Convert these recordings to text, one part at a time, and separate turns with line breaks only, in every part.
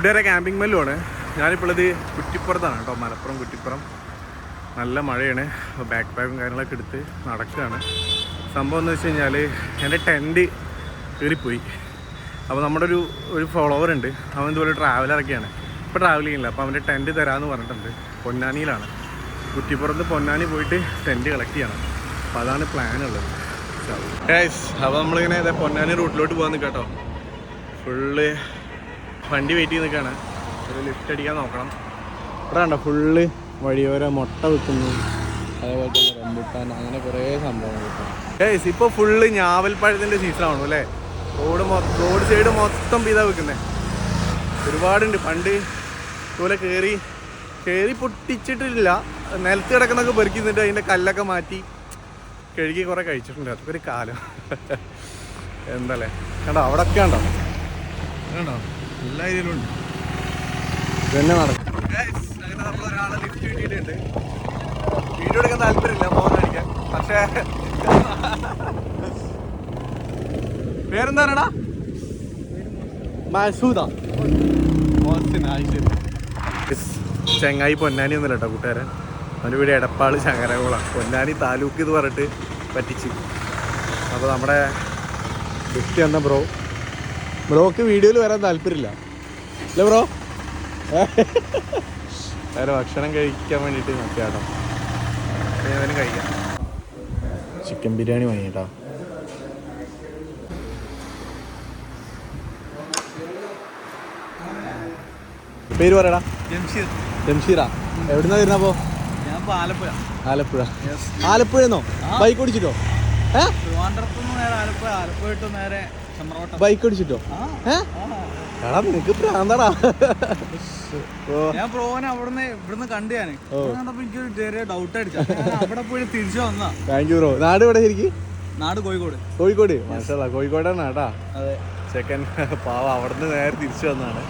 കൂട്ടുകാരെ ക്യാമ്പിംഗ് മെല്ലുമാണ് ഞാനിപ്പോഴത് കുറ്റിപ്പുറത്താണ് കേട്ടോ മലപ്പുറം കുറ്റിപ്പുറം. നല്ല മഴയാണ്. ബാക്ക് പാക്കും കാര്യങ്ങളൊക്കെ എടുത്ത് നടക്കുകയാണ് സംഭവം എന്ന് വെച്ച് കഴിഞ്ഞാൽ എന്റെ ടെന്റ് കയറിപ്പോയി അപ്പോൾ നമ്മുടെ ഒരു ഒരു ഫോളോവർ ഉണ്ട്. അവൻ ഇതുപോലെ ട്രാവലറൊക്കെയാണ് ഇപ്പോൾ ട്രാവൽ ചെയ്യുന്നില്ല. അപ്പോൾ അവന്റെ ടെന്റ് തരാമെന്ന് പറഞ്ഞിട്ടുണ്ട്. പൊന്നാനിയിലാണ്. കുറ്റിപ്പുറത്ത് പൊന്നാനി പോയിട്ട് ടെന്റ് കളക്ട് ചെയ്യണം. അപ്പോൾ അതാണ് പ്ലാൻ ഉള്ളത്. അപ്പോൾ നമ്മളിങ്ങനെ പൊന്നാനി റൂട്ടിലോട്ട് പോകാൻ നിൽക്കാം കേട്ടോ ഫുള്ള് വണ്ടി വെയിറ്റ് ചെയ്ത് നിൽക്കുകയാണ് ഒരു ലിഫ്റ്റ് അടിക്കാൻ നോക്കണം. ഇവിടെ കണ്ട ഫുള്ള് വഴിയോര മുട്ട വെക്കുന്നു അതേപോലെ തന്നെ റംബുട്ടാൻ അങ്ങനെ കുറേ സംഭവങ്ങൾ ഏസ് ഇപ്പോൾ ഫുള്ള് ഞാവൽപ്പഴത്തിന്റെ ആണോ അല്ലേ? റോഡ് റോഡ് സൈഡ് മൊത്തം ഇതാ വെക്കുന്നത് ഒരുപാടുണ്ട്. പണ്ട് ഇതുപോലെ കയറി കയറി പൊട്ടിച്ചിട്ടില്ല. നിലത്ത് കിടക്കുന്നൊക്കെ പെറുക്കി നിന്നിട്ട് അതിന്റെ കല്ലൊക്കെ മാറ്റി കഴുകി കുറേ കഴിച്ചിട്ടുണ്ട്. അതൊക്കെ ഒരു കാലം. എന്തല്ലേ കണ്ടോ അവിടെ ഒക്കെ ഉണ്ടോ കണ്ടോ? എല്ലാ ഏരിയയിലും തന്നെ നടക്കും അങ്ങനെ നമ്മൾ ഒരാളെ ലിഫ്റ്റ് കിട്ടിയിട്ടുണ്ട്. വീഡിയോ എടുക്കാൻ താല്പര്യമില്ല മോഹൻ കാണിക്കാൻ പക്ഷേ പേരെന്താണടാ? മസൂദ. ചെങ്ങായി പൊന്നാനി ഒന്നുമില്ല കേട്ടോ കൂട്ടുകാരൻ അവന്റെ വീട് എടപ്പാൾ ചങ്ങരകുളമാണ് പൊന്നാനി താലൂക്ക് എന്ന് പറഞ്ഞിട്ട് പറ്റിച്ച്. അപ്പോൾ നമ്മുടെ ലിഫ്റ്റ് എന്ന ബ്രോ. ബ്രോക്ക് വീഡിയോയിൽ വരാൻ താല്പര്യമില്ല. അല്ലേ ബ്രോ? വേറെ ഭക്ഷണം കഴിക്കാൻ വേണ്ടിയിട്ട് നോക്കിയാട്ടോ ഏതായാലും കഴിക്കാം. ചിക്കൻ ബിരിയാണി വാങ്ങിട്ടോ പേര് പറയടാ.
ജംഷീർ
ജംഷീറ എവിടുന്നാ വരുന്നപ്പോ
ഞാൻ ആലപ്പുഴ. ആലപ്പുഴ.
ആലപ്പുഴ ആലപ്പുഴന്നോ ബൈക്ക് ഓടിച്ചിട്ടോ? ഏ?
ട്രിവാൻഡ്രത്ത് നിന്ന് നേരെ ആലപ്പുഴ ആലപ്പുഴ നേരെ
ബൈക്ക്
ആ.
എടാ നിനക്ക് പ്രാന്താടാ.
ഞാൻ പ്രോനെ അവിടുന്ന് ഇവിടുന്ന് കണ്ടു ഞാൻ കണ്ടപ്പോ എനിക്ക് ചെറിയ ഡൗട്ട് അടിച്ചു. അവിടെ പോയി തിരിച്ചു വന്നാ.
താങ്ക് യു ബ്രോ നാട് ഇവിടെ ശരിക്കും?
നാട് കോഴിക്കോട്.
കോഴിക്കോട്? മനസ്സിലാ കോഴിക്കോടാണ് കേട്ടാ.
അതെ.
ചെക്കൻ പാവ അവിടുന്ന് നേരെ തിരിച്ചു വന്നാണ്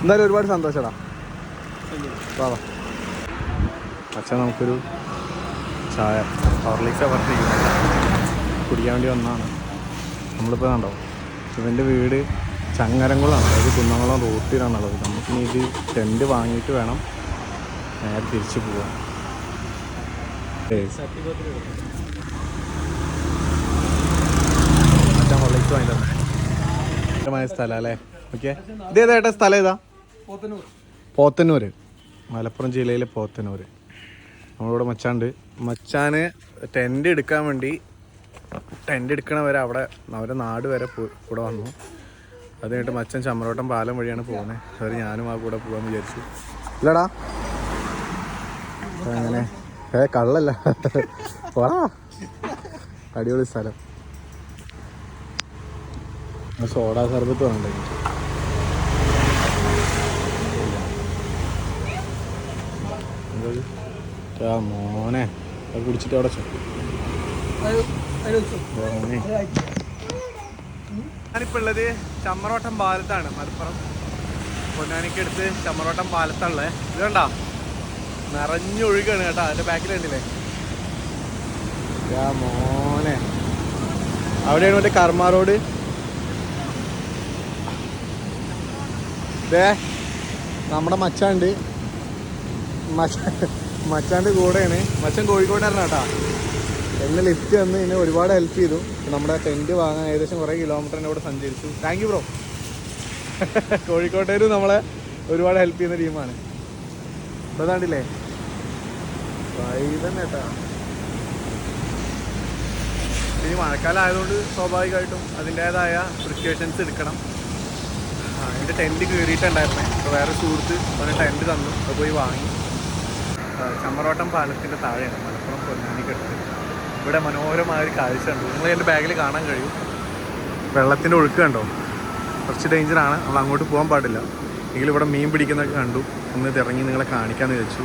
എന്തായാലും ഒരുപാട് സന്തോഷടാ. വാ വാ. അച്ഛൻ നമുക്കൊരു ചായ. ഹോർലിക്സാ പറഞ്ഞിരിക്കുന്നു കുടിക്കാൻ വേണ്ടി വന്നാണ് നമ്മളിപ്പോൾ കണ്ടോ? ഇവന്റെ വീട് ചങ്ങരംകുളമാണ് അതായത് കുന്നംകുളം റോട്ടിലാണുള്ളത് നമുക്കിനി ഇത് ടെന്റ് വാങ്ങിയിട്ട് വേണം നേരെ തിരിച്ചു പോവാൻ. മായ അല്ലേ ഓക്കെ. സ്ഥലം ഏതാ? പോത്തന്നൂര് മലപ്പുറം ജില്ലയിലെ പോത്തന്നൂര് നമ്മളിവിടെ മച്ചാണ്ട് മച്ചാന് ടെന്റ് എടുക്കാൻ വേണ്ടി ടെന്റ് എടുക്കണ വരെ അവിടെ അവരെ നാട് വരെ കൂടെ വന്നു. അത് കഴിഞ്ഞിട്ട് മച്ചൻ ചമ്രോട്ടം പാലം വഴിയാണ് പോകുന്നത് അവർ ഞാനും ആ കൂടെ പോകാമെന്ന് വിചാരിച്ചു. ഇല്ലടാ. അങ്ങനെ. ഏ കള്ളല്ല. പോടാ. അടിപൊളി സ്ഥലം. സോഡാ സർബത്ത് വേണ്ട? മോനെ കുടിച്ചിട്ട് അവിടെ ചെക്കും ഞാനിപ്പോൾ ഉള്ളത് ചമ്മറോട്ടം പാലത്താണ് മലപ്പുറം. പൊന്നാനിക്ക് അടുത്ത് ചമ്മറോട്ടം പാലത്താണുള്ളത് ഇത് കണ്ടാ? നിറഞ്ഞൊഴുകാണ് കേട്ടോ അതിന്റെ ബാക്കിൽ കണ്ടില്ലേ? മോനെ. അവിടെയാണ് മറ്റേ കർമ്മ റോഡ്. ഇതേ നമ്മുടെ മച്ചാണ്ട്. മച്ചാണ്ട് കൂടെയാണ്. മച്ചൻ കോഴിക്കോടായിരുന്നു കേട്ടാ. എന്നെ ലിഫ്റ്റ് വന്ന് എന്നെ ഒരുപാട് ഹെൽപ്പ് ചെയ്തു. നമ്മുടെ ടെന്റ് വാങ്ങാൻ ഏകദേശം കുറേ കിലോമീറ്ററിന്റെ ഇവിടെ സഞ്ചരിച്ചു. താങ്ക് യു ബ്രോ കോഴിക്കോട്ടേരും നമ്മളെ ഒരുപാട് ഹെൽപ്പ് ചെയ്യുന്ന ടീമാണ് ഇപ്പോൾ കണ്ടില്ലേ? വൈതന്നെ കേട്ടാ ഇനി മഴക്കാലം ആയതുകൊണ്ട് സ്വാഭാവികമായിട്ടും അതിന്റേതായ പ്രിക്കോഷൻസ് എടുക്കണം. അതിന്റെ ടെന്റ് കയറിയിട്ടുണ്ടായിരുന്നേ അപ്പോൾ വേറെ സുഹൃത്ത് അവന് ടെന്റ് തന്നു. അത് പോയി വാങ്ങി. ചമ്മറോട്ടം പാലത്തിന്റെ താഴെയാണ്. മലപ്പുറം പൊന്നാനിക്കടുത്ത്. ഇവിടെ മനോഹരമായ ഒരു കാഴ്ച ഉണ്ട് നിങ്ങൾ എന്റെ ബാഗിൽ കാണാൻ കഴിയും. വെള്ളത്തിന്റെ ഒഴുക്ക് കണ്ടോ? കുറച്ച് ഡേഞ്ചറാണ് നമ്മൾ അങ്ങോട്ട് പോകാൻ പാടില്ല. എങ്കിലും ഇവിടെ മീൻ പിടിക്കുന്നൊക്കെ കണ്ടു. ഒന്ന് ഇറങ്ങി നിങ്ങളെ കാണിക്കാമെന്ന് വെച്ചു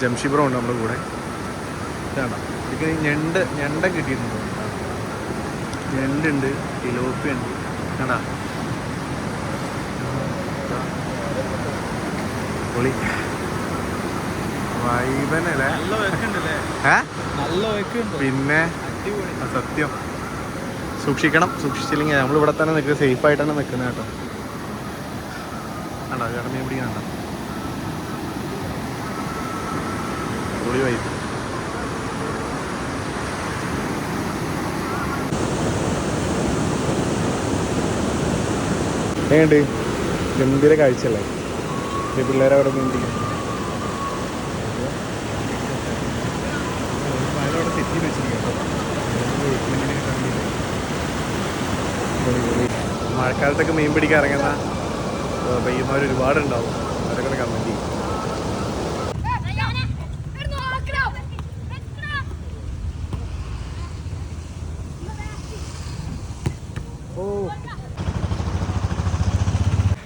ജംഷിബ്രോ ഉണ്ട് നമ്മുടെ കൂടെ. ഇതാണോ? ഇത് ഞണ്ട് ഞണ്ട കിട്ടിയിട്ടുണ്ട്? ഞണ്ടുണ്ട്. ഇലോപ്പി ഉണ്ട്. കണ്ടാ? പൊളി. വൈബനല്ലേ?
നല്ല
ഏ? പിന്നെ സത്യം. സൂക്ഷിക്കണം സൂക്ഷിച്ചില്ലെങ്കിൽ നമ്മൾ ഇവിടെ തന്നെ നിൽക്കുക സേഫ് ആയിട്ടാണ് നിൽക്കുന്നത് കേട്ടോ. കണ്ടോ ചേട്ടൻ മീൻ പിടിക്കാൻ കണ്ടോ പൊളി വൈബ് എങ്ങനെയുണ്ട്? ഗംഭീര കാഴ്ചയല്ലേ? ഈ പിള്ളേരെ അവിടെ മീൻ പിടിക്കാൻ വയലോടെ സെറ്റ് ചെയ്ത് വെച്ചിരിക്കും മഴക്കാലത്തൊക്കെ മീൻ പിടിക്കാൻ ഇറങ്ങുന്ന പയ്യന്മാർ ഒരുപാടുണ്ടാവും. അവരൊക്കെ കമന്റ് ചെയ്യും!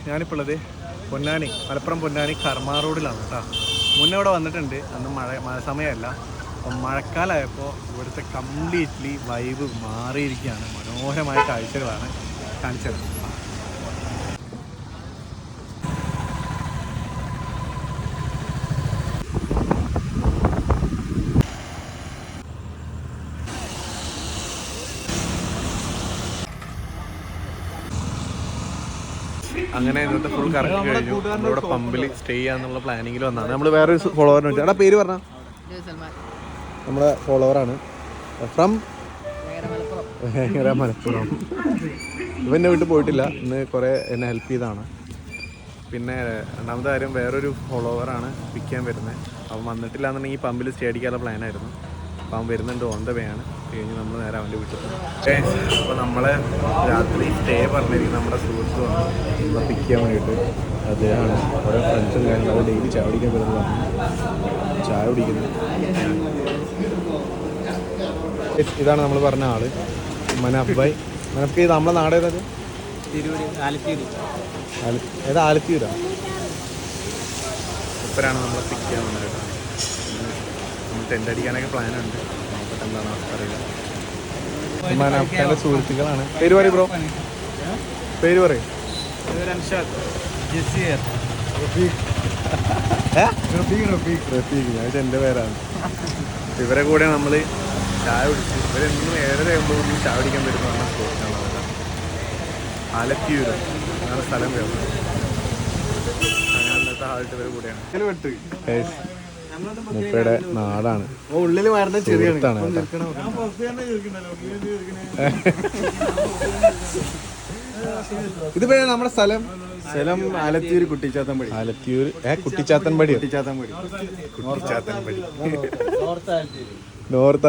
Et
ഞാനിപ്പോൾ ഉള്ളത് പൊന്നാനി മലപ്പുറം പൊന്നാനി കർമാ റോഡിലാണ് കേട്ടോ. മുന്നേ ഇവിടെ വന്നിട്ടുണ്ട് അന്ന് മഴ മഴ സമയമല്ല. അപ്പം മഴക്കാലമായപ്പോൾ ഇവിടുത്തെ കംപ്ലീറ്റ്ലി വൈബ് മാറിയിരിക്കുകയാണ്. മനോഹരമായ കാഴ്ചകളാണ് കാണിച്ചത്. അങ്ങനെ ഇന്നത്തെ ഫുൾ കറക്റ്റ് കഴിഞ്ഞു. ഇവിടെ പമ്പിൽ സ്റ്റേ ചെയ്യാന്നുള്ള പ്ലാനിങ്ങിൽ വന്നതാണ് നമ്മൾ വേറൊരു ഫോളോവറിനെ വെച്ചാൽ എടാ പേര് പറഞ്ഞ? നമ്മുടെ ഫോളോവറാണ് ഫ്രം ഭയങ്കര മലപ്പുറം. ഇവ എന്നെ വീട്ടിൽ പോയിട്ടില്ല. ഇന്ന് കുറേ എന്നെ ഹെൽപ്പ് ചെയ്താണ് പിന്നെ രണ്ടാമത്തെ കാര്യം വേറൊരു ഫോളോവറാണ് പിക്ക് ചെയ്യാൻ വരുന്നത്. അവൻ വന്നിട്ടില്ല എന്നുണ്ടെങ്കിൽ പമ്പിൽ സ്റ്റേ അടിക്കാനുള്ള പ്ലാനായിരുന്നു അപ്പം അവൻ വരുന്നുണ്ട് ഓൺ ദ വേ ആണ്. കഴിഞ്ഞ് നമ്മൾ നേരെ അവന്റെ വീട്ടിൽ പോകും അപ്പോൾ നമ്മളെ രാത്രി സ്റ്റേ പറഞ്ഞിരിക്കും നമ്മുടെ സുഹൃത്ത് വന്ന്. നമ്മളെ പിക്ക് ചെയ്യാൻ വേണ്ടിയിട്ട്. അദ്ദേഹമാണ്. ഓരോ ഫ്രണ്ട്സും കാര്യങ്ങളും ഡെയിലി ചായ കുടിക്കാൻ വരുന്നതാണ് ചായ കുടിക്കുന്നു. ഇതാണ് നമ്മൾ പറഞ്ഞ ആൾ. മനാഫ് ഭായ് മനാഫ് നമ്മളെ നാട് ഏതാ ഏത് ആലത്തൂര്? ഇപ്പോഴാണ് നമ്മളെ പിക്ക് ചെയ്യാൻ വന്നത് കേട്ടോ. നമ്മൾ ടെന്റ് അടിക്കാനൊക്കെ പ്ലാൻ അവസ്ഥ അറിയില്ല സുഹൃത്തുക്കളാണ്. പേര് പറയും ബ്രോ. പേര് പറയും. ഞാൻ എന്റെ പേരാണ്. ഇവരെ കൂടെ നമ്മൾ ചായ കുടിച്ച് ഇവരെന്നും ഏറെ ആകുമ്പോൾ ചായ കുടിക്കാൻ വരുന്ന പറഞ്ഞ സുഹൃത്തുക്കളാണ് കേട്ടോ ആലത്തിയൂര്. അങ്ങനെ സ്ഥലം പേര് അങ്ങനെ ഇന്നത്തെ ആളുടെ ഇവരെ കൂടെയാണ്. മുപ്പയുടെ നാടാണ്. ഇത് ഇതിപ്പോ നമ്മുടെ സ്ഥലം?
സ്ഥലം ആലത്തിയൂർ കുട്ടിച്ചാത്തൻപടി.
ആലത്തിയൂർ ഏ കുട്ടിച്ചാത്തൻപടി.
കുട്ടിച്ചാത്തൻപടി.
കുട്ടിച്ചാത്തൻപടി
നോർത്ത് ആലത്തിയൂർ
നോർത്ത്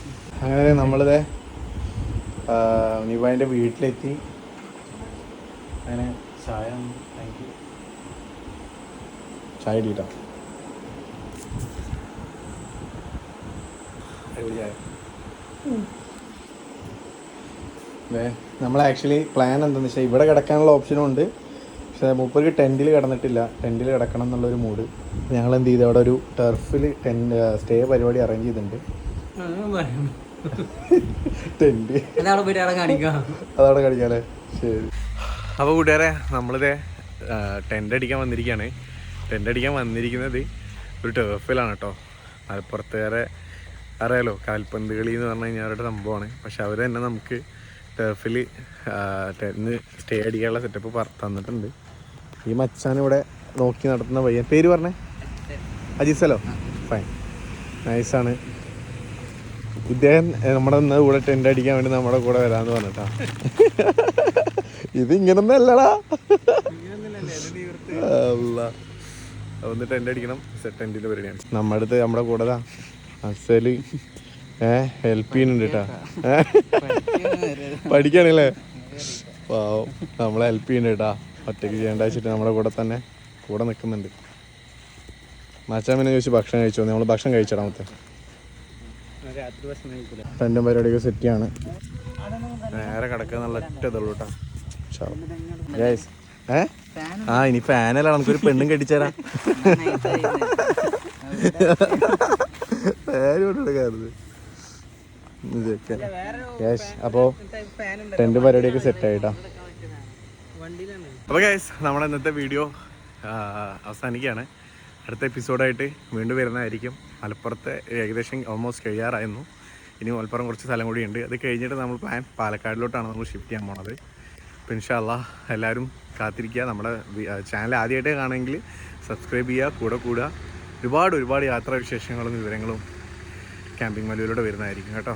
അങ്ങനെ
നമ്മളിത് നിവാന്റെ വീട്ടിലെത്തി. അങ്ങനെ ചായ ചായ ചായ. നമ്മൾ ആക്ച്വലി പ്ലാൻ എന്താണെന്ന് വെച്ചാൽ ഇവിടെ കിടക്കാനുള്ള ഓപ്ഷനും ഉണ്ട്. പക്ഷേ മൂപ്പർക്ക് ടെന്റിൽ കിടന്നിട്ടില്ല. ടെന്റിൽ കിടക്കണം എന്നുള്ളൊരു മൂഡ് ഞങ്ങൾ എന്ത് ചെയ്തു? അവിടെ ഒരു ടെർഫിൽ ടെൻ സ്റ്റേ പരിപാടി അറേഞ്ച് ചെയ്തിട്ടുണ്ട്. അതവിടെ കളിക്കാല്ലേ ശരി. അപ്പോൾ കൂട്ടുകാരെ നമ്മളിത് ടെന്റ് അടിക്കാൻ വന്നിരിക്കുകയാണ് ടെന്റ് അടിക്കാൻ വന്നിരിക്കുന്നത് ഒരു ടേഫിലാണ് കേട്ടോ മലപ്പുറത്തുകാരെ അറിയാലോ കാൽപന്ത് കളി എന്ന് പറഞ്ഞു കഴിഞ്ഞാൽ അവരുടെ സംഭവമാണ്. പക്ഷെ അവർ തന്നെ നമുക്ക് ടേഫിൽ ടെന്ന് സ്റ്റേ അടിക്കാനുള്ള സെറ്റപ്പ് തന്നിട്ടുണ്ട്. ഈ മച്ചാൻ ഇവിടെ നോക്കി നടത്തുന്ന പയ്യൻ. പേര് പറഞ്ഞേ? അജീസലോ. ഫൈൻ നൈസാണ് ഇദ്ദേഹം നമ്മുടെ ഇന്ന് കൂടെ ടെന്റ് അടിക്കാൻ വേണ്ടി നമ്മുടെ കൂടെ വരാന്ന് പറഞ്ഞിട്ടാ. ഇത് അല്ലടാ. അല്ല ഒന്ന് ടെന്റ് അടിക്കണം. ടെന്റിന്റെ പരിപാടിയാണ്. നമ്മുടെ അടുത്ത് നമ്മുടെ കൂടെ താ അസൽ ഏ ഹെൽപ്പ് ചെയ്യുന്നുണ്ട് കേട്ടാ പഠിക്കണല്ലേ? പാവം. നമ്മളെ ഹെൽപ്പ് ചെയ്യുന്നുണ്ട് കേട്ടാ ഒറ്റയ്ക്ക് ചെയ്യേണ്ട വെച്ചിട്ട് നമ്മുടെ കൂടെ തന്നെ കൂടെ നിൽക്കുന്നുണ്ട് മച്ചാമിനെ ചോദിച്ച് ഭക്ഷണം കഴിച്ചോ? നമ്മൾ ഭക്ഷണം കഴിച്ചടാ മൊത്തം
രാത്രി ഭക്ഷണം കഴിക്കൂല
ടെന്റും പരിപാടിയൊക്കെ സെറ്റ് ആണ് നേരെ കിടക്കുക എന്നുള്ള ഒറ്റ ഇതുള്ളൂ കേട്ടോ. ഏ? ആ ഇനി ഫാനല്ല നമുക്കൊരു പെണ്ണും കെട്ടിച്ചേരാ. അപ്പോ ടെന്റ് പരിപാടിയൊക്കെ സെറ്റ് ആയിട്ടാ? അപ്പൊ ഗൈസ് നമ്മുടെ ഇന്നത്തെ വീഡിയോ അവസാനിക്കുകയാണ്. അടുത്ത എപ്പിസോഡായിട്ട് വീണ്ടും വരുന്നതായിരിക്കും. മലപ്പുറത്തെ ഏകദേശം ഓൾമോസ്റ്റ് കഴിയാറായിരുന്നു. ഇനി മലപ്പുറം കുറച്ച് സ്ഥലം കൂടിയുണ്ട് അത് കഴിഞ്ഞിട്ട് നമ്മൾ പ്ലാൻ പാലക്കാടിലോട്ടാണ് നമ്മൾ ഷിഫ്റ്റ് ചെയ്യാൻ പോണത്. അപ്പോൾ ഇൻഷാല്ല എല്ലാവരും കാത്തിരിക്കുക. നമ്മുടെ ചാനൽ ആദ്യമായിട്ട് കാണുമെങ്കിൽ സബ്സ്ക്രൈബ് ചെയ്യുക കൂടെ കൂടുക. ഒരുപാട് ഒരുപാട് യാത്രാവിശേഷങ്ങളും വിവരങ്ങളും ക്യാമ്പിംഗ് മലയിലൂടെ വരുന്നതായിരിക്കും കേട്ടോ.